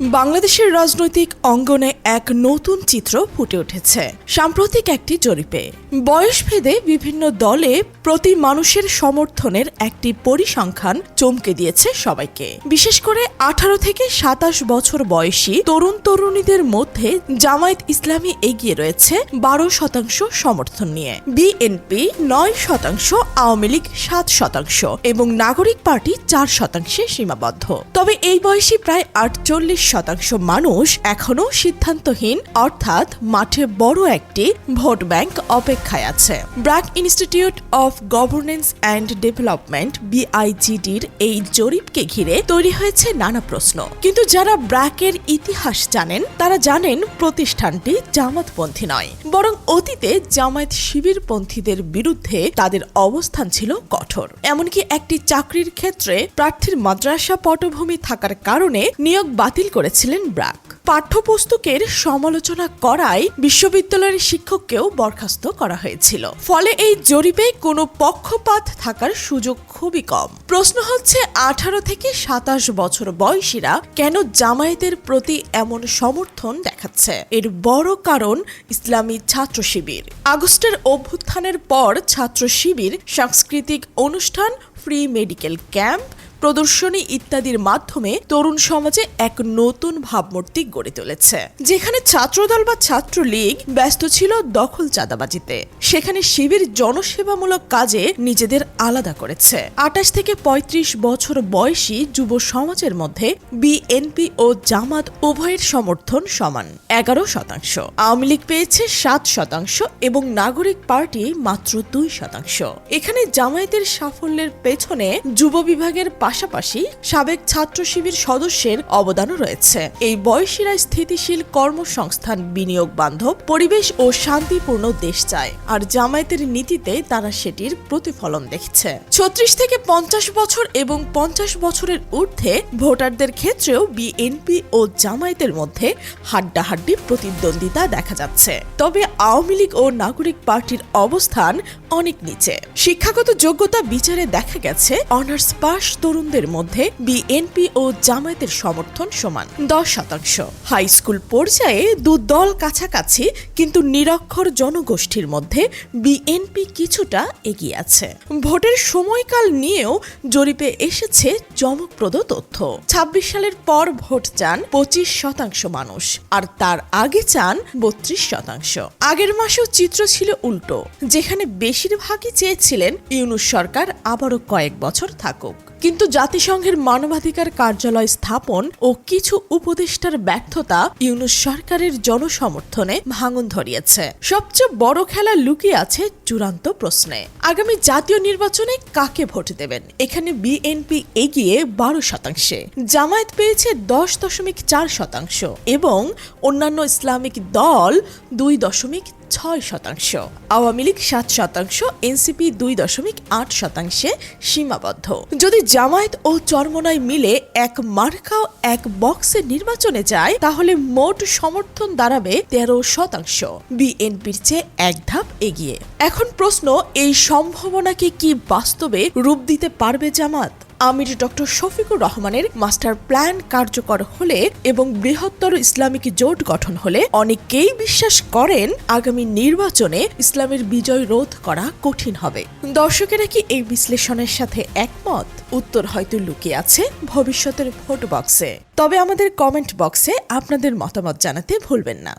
বাংলাদেশের রাজনৈতিক অঙ্গনে এক নতুন চিত্র ফুটে উঠেছে, সাম্প্রতিক একটি জরিপে। বয়সভেদে বিভিন্ন দলে প্রতি মানুষের সমর্থনের একটি পরিসংখ্যান চমকে দিয়েছে সবাইকে। বিশেষ করে আঠারো থেকে সাতাশ বছর বয়সী তরুণ তরুণীদের মধ্যে জামায়াত ইসলামী এগিয়ে রয়েছে বারো শতাংশ সমর্থন নিয়ে। বিএনপি নয় শতাংশ, আওয়ামী লীগ সাত শতাংশ এবং নাগরিক পার্টি চার শতাংশে সীমাবদ্ধ। তবে এই বয়সী প্রায় আটচল্লিশ শতাংশ মানুষ এখনও সিদ্ধান্তহীন, অর্থাৎ মাঠে বড় একটি ভোট ব্যাংক অপেক্ষায় আছে। BRAC institute of governance and development, বিআইজিডির এই জরিপকে ঘিরে তৈরি হয়েছে নানা প্রশ্ন। কিন্তু যারা ব্র্যাকের ইতিহাস জানেন, তারা জানেন প্রতিষ্ঠানটি জামাতপন্থী নয়। বরং অতীতে জামায়াত শিবিরপন্থীদের বিরুদ্ধে তাদের অবস্থান ছিল কঠোর। এমনকি একটি চাকরির ক্ষেত্রে প্রার্থীর মাদ্রাসা পটভূমি থাকার কারণে নিয়োগ বাতিল করেছিলেন ব্র্যাক পাঠ্যপুস্তকের সমালোচনা করায় বিশ্ববিদ্যালয়ের শিক্ষককেও বরখাস্ত করা হয়েছিল। ফলে এই জরিপে কোনো পক্ষপাত থাকার সুযোগ খুবই কম। প্রশ্ন হচ্ছে, আঠারো থেকে সাতাশ বছর বয়সীরা কেন জামায়াতের প্রতি এমন সমর্থন দেখাচ্ছে? এর বড় কারণ ইসলামী ছাত্র শিবির। আগস্টের অভ্যুত্থানের পর ছাত্র শিবির সাংস্কৃতিক অনুষ্ঠান, ফ্রি মেডিকেল ক্যাম্প প্রদর্শনী ইত্যাদির মাধ্যমে তরুণ সমাজে এক নতুন ভাবমূর্তি গড়ে তুলেছে, যেখানে ছাত্রদল বা ছাত্রলীগ ব্যস্ত ছিল দখল চাঁদাবাজিতে। সেখানে শিবির জনসেবামূলক কাজে নিজেদের আলাদা করেছে। আটাশ থেকে ৩৫ বছর বয়সী যুব সমাজের মধ্যে বিএনপি ও জামাত উভয়ের সমর্থন সমান, এগারো শতাংশ। আওয়ামী লীগ পেয়েছে সাত শতাংশ এবং নাগরিক পার্টি মাত্র দুই শতাংশ। এখানে জামায়াতের সাফল্যের পেছনে যুব বিভাগের পাশাপাশি সাবেক ছাত্র শিবির সদস্যের অবদানও রয়েছে। এই বয়সীরা স্থিতিশীল কর্মসংস্থান বিনিয়োগ বান্ধব, পরিবেশ ও শান্তিপূর্ণ দেশ চায়। আর জামায়াতের নীতিতে তারা সেটির প্রতিফলন দেখছে। ছত্রিশ থেকে পঞ্চাশ বছর এবং পঞ্চাশ বছরের ঊর্ধ্বে ভোটারদের ক্ষেত্রেও বিএনপি ও জামায়াতের মধ্যে হাড্ডাহাড্ডি প্রতিদ্বন্দ্বিতা দেখা যাচ্ছে। তবে আওয়ামী লীগ ও নাগরিক পার্টির অবস্থান অনেক নিচে। শিক্ষাগত যোগ্যতা বিচারে দেখা গেছে, অনার্স পাস তরুণদের মধ্যে বিএনপি ও জামায়াতের সমর্থন সমান দশ শতাংশ। হাই স্কুল পর্যায়ে দু দল কাছাকাছি কিন্তু নিরক্ষর জনগোষ্ঠীর মধ্যে বিএনপি কিছুটা এগিয়ে আছে। ভোটের সময়কাল নিয়েও জরিপে এসেছে চমকপ্রদ তথ্য। ছাব্বিশ সালের পর ভোট চান পঁচিশ শতাংশ মানুষ, আর তার আগে চান বত্রিশ শতাংশ। আগের মাসেও চিত্র ছিল উল্টো, যেখানে বেশিরভাগই চেয়েছিলেন ইউনুস সরকার আবারও কয়েক বছর থাকুক। কিন্তু জাতিসংঘের মানবাধিকার কার্যালয় স্থাপন ও কিছু উপদেষ্টার ব্যর্থতা ইউনুস সরকারের জনসমর্থনে ভাঙন ধরিয়েছে। সবচেয়ে বড় খেলা লুকিয়ে আছে চূড়ান্ত প্রশ্নে। আগামী জাতীয় নির্বাচনে কাকে ভোট দেবেন? এখানে বিএনপি এগিয়ে বারো শতাংশে। জামায়াত পেয়েছে দশ দশমিক চার শতাংশ এবং অন্যান্য ইসলামিক দল দুই দশমিক ছয় শতাংশ। আওয়ামী লীগ সাত শতাংশ, এনসিপি দুই দশমিক আট শতাংশে সীমাবদ্ধ। যদি জামায়াত ও চরমনায় মিলে এক মার্কাও এক বক্সে নির্বাচনে যায়, তাহলে মোট সমর্থন দাঁড়াবে তেরো শতাংশ। বিএনপির চেয়ে এক ধাপ এগিয়ে। এখন প্রশ্ন, এই সম্ভাবনাকে কি বাস্তবে রূপ দিতে পারবে জামাত? আমির ডক্টর শফিকুর রহমানের মাস্টার প্ল্যান কার্যকর হলে এবং বৃহত্তর ইসলামিক জোট গঠন হলে অনেকেই বিশ্বাস করেন আগামী নির্বাচনে ইসলামের বিজয় রোধ করা কঠিন হবে। দর্শকেরা কি এই বিশ্লেষণের সাথে একমত? উত্তর হয়তো লুকিয়ে আছে ভবিষ্যতের ভোট বক্সে তবে আমাদের কমেন্ট বক্সে আপনাদের মতামত জানাতে ভুলবেন না।